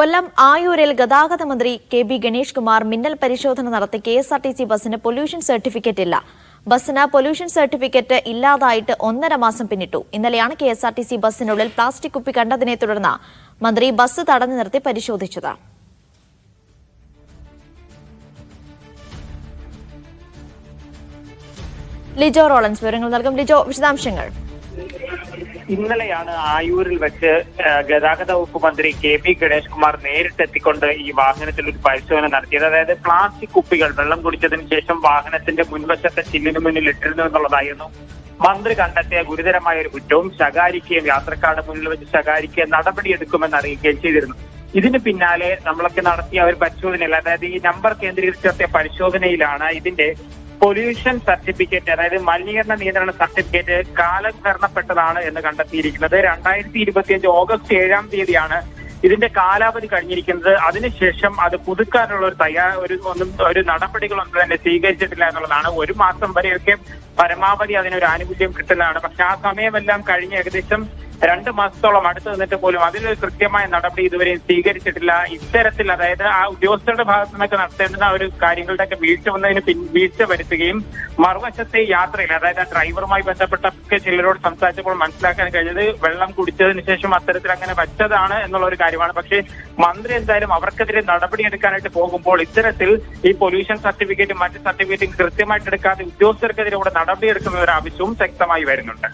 കൊല്ലം ആയൂരിൽ ഗതാഗത മന്ത്രി K B Ganesh Kumar മിന്നൽ പരിശോധന നടത്തി K S R T C ബസിന് പൊല്യൂഷൻ സർട്ടിഫിക്കറ്റ് ഇല്ല. ബസ്സിന് പൊല്യൂഷൻ സർട്ടിഫിക്കറ്റ് ഇല്ലാതായിട്ട് ഒന്നര മാസം പിന്നിട്ടു. ഇന്നലെയാണ് K S R T C ബസിനുള്ളിൽ plastic കുപ്പി കണ്ടതിനെ തുടർന്ന് മന്ത്രി ബസ് തടഞ്ഞു നിർത്തി പരിശോധിച്ചത്. ലിജോ റോളൻസ് വിവരങ്ങൾ നൽകും. ലിജോ വിശദാംശങ്ങൾ. ഇന്നലെയാണ് ആയൂരിൽ വെച്ച് ഗതാഗത വകുപ്പ് മന്ത്രി കെ പി ഗണേഷ് കുമാർ നേരിട്ടെത്തിക്കൊണ്ട് ഈ വാഹനത്തിൽ ഒരു പരിശോധന നടത്തിയത്. അതായത് പ്ലാസ്റ്റിക് കുപ്പികൾ വെള്ളം കുടിച്ചതിന് ശേഷം വാഹനത്തിന്റെ മുൻവശത്തെ ചില്ലിന് മുന്നിൽ ഇട്ടിരുന്നു എന്നുള്ളതായിരുന്നു. മന്ത്രി കണ്ടെത്തിയ ഗുരുതരമായ ഒരു കുറ്റവും ശകാരിക്കുകയും യാത്രക്കാരുടെ മുന്നിൽ വെച്ച് ശകാരിക്കുക നടപടിയെടുക്കുമെന്ന് അറിയിക്കുകയും ചെയ്തിരുന്നു. ഇതിന് പിന്നാലെ നമ്മളൊക്കെ നടത്തിയ ഒരു പരിശോധനയിൽ അതായത് ഈ നമ്പർ കേന്ദ്രീകരിച്ച് പരിശോധനയിലാണ് ഇതിന്റെ പൊല്യൂഷൻ സർട്ടിഫിക്കറ്റ് അതായത് മലിനീകരണ നിയന്ത്രണ സർട്ടിഫിക്കറ്റ് കാലഹരണപ്പെട്ടതാണ് എന്ന് കണ്ടെത്തിയിരിക്കുന്നത്. രണ്ടായിരത്തി ഇരുപത്തിയഞ്ച് ഓഗസ്റ്റ് ഏഴാം തീയതിയാണ് ഇതിന്റെ കാലാവധി കഴിഞ്ഞിരിക്കുന്നത്. അതിനുശേഷം അത് പുതുക്കാനുള്ള ഒരു തയ്യാർ ഒരു ഒന്നും ഒരു നടപടികളൊന്നും തന്നെ സ്വീകരിച്ചിട്ടില്ല എന്നുള്ളതാണ്. ഒരു മാസം വരെയൊക്കെ പരമാവധി അതിനൊരു ആനുകൂല്യം കിട്ടുന്നതാണ്. പക്ഷെ ആ സമയമെല്ലാം കഴിഞ്ഞ് ഏകദേശം രണ്ട് മാസത്തോളം അടുത്ത് നിന്നിട്ട് പോലും അതിലൊരു കൃത്യമായ നടപടി ഇതുവരെ സ്വീകരിച്ചിട്ടില്ല. ഇത്തരത്തിൽ അതായത് ആ ഉദ്യോഗസ്ഥരുടെ ഭാഗത്തു നിന്നൊക്കെ നടത്തേണ്ടുന്ന ഒരു കാര്യങ്ങളുടെയൊക്കെ വീഴ്ച വന്നതിന് പിൻ വീഴ്ച വരുത്തുകയും മറുവശത്തെ യാത്രയിൽ അതായത് ആ ഡ്രൈവറുമായി ബന്ധപ്പെട്ടൊക്കെ ചിലരോട് സംസാരിച്ചപ്പോൾ മനസ്സിലാക്കാൻ കഴിഞ്ഞത് വെള്ളം കുടിച്ചതിന് ശേഷം അത്തരത്തിൽ അങ്ങനെ വച്ചതാണ് എന്നുള്ള ഒരു കാര്യമാണ്. പക്ഷേ മന്ത്രി എന്തായാലും അവർക്കെതിരെ നടപടി എടുക്കാനായിട്ട് പോകുമ്പോൾ ഇത്തരത്തിൽ ഈ പൊല്യൂഷൻ സർട്ടിഫിക്കറ്റും മറ്റ് സർട്ടിഫിക്കറ്റും കൃത്യമായിട്ട് എടുക്കാതെ ഉദ്യോഗസ്ഥർക്കെതിരെ കൂടെ നടപടിയെടുക്കുന്ന ഒരു ആവശ്യവും ശക്തമായി വരുന്നുണ്ട്.